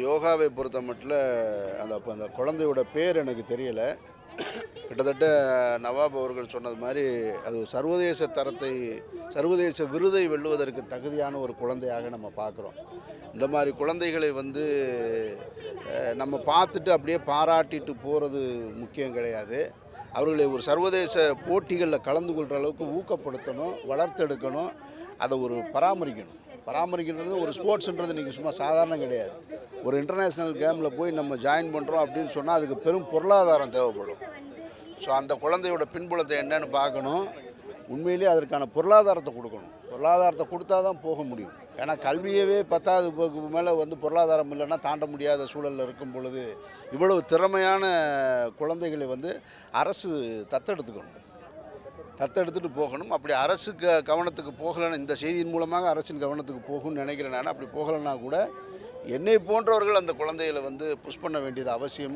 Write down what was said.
யோகாவை பொறுத்த மட்டும் அந்த அப்போ அந்த குழந்தையோட பேர் எனக்கு தெரியலை. கிட்டத்தட்ட நவாப் அவர்கள் சொன்னது மாதிரி அது சர்வதேச தரத்தை சர்வதேச விருதை வெல்லுவதற்கு தகுதியான ஒரு குழந்தையாக நம்ம பார்க்குறோம். இந்த மாதிரி குழந்தைகளை வந்து நம்ம பார்த்துட்டு அப்படியே பாராட்டிட்டு போகிறது முக்கியம் கிடையாது. அவர்களை ஒரு சர்வதேச போட்டிகளில் கலந்து கொள்கிற அளவுக்கு ஊக்கப்படுத்தணும் வளர்த்தெடுக்கணும். அதை ஒரு பராமரிக்கணும். பராமரிக்கின்றது ஒரு ஸ்போர்ட்ஸ்ன்றது இன்றைக்கி சும்மா சாதாரணம் கிடையாது. ஒரு இன்டர்நேஷ்னல் கேமில் போய் நம்ம ஜாயின் பண்ணுறோம் அப்படின்னு சொன்னால் அதுக்கு பெரும் பொருளாதாரம் தேவைப்படும். ஸோ அந்த குழந்தையோட பின்புலத்தை என்னன்னு பார்க்கணும். உண்மையிலேயே அதற்கான பொருளாதாரத்தை கொடுக்கணும். பொருளாதாரத்தை கொடுத்தா தான் போக முடியும். ஏன்னா கல்வியவே பத்தாவது போக்கு மேலே வந்து பொருளாதாரம் இல்லைன்னா தாண்ட முடியாத சூழலில் இருக்கும் பொழுது இவ்வளவு திறமையான குழந்தைகளை வந்து அரசு தத்தெடுத்துக்கணும். தத்தெடுத்துட்டு போகணும். அப்படி அரசு க கவனத்துக்கு போகலைன்னு இந்த செய்தியின் மூலமாக அரசின் கவனத்துக்கு போகும்னு நினைக்கிறேன் நான். அப்படி போகலைன்னா கூட என்னை போன்றவர்கள் அந்த குழந்தைகளை வந்து புஷ் பண்ண வேண்டியது அவசியம்.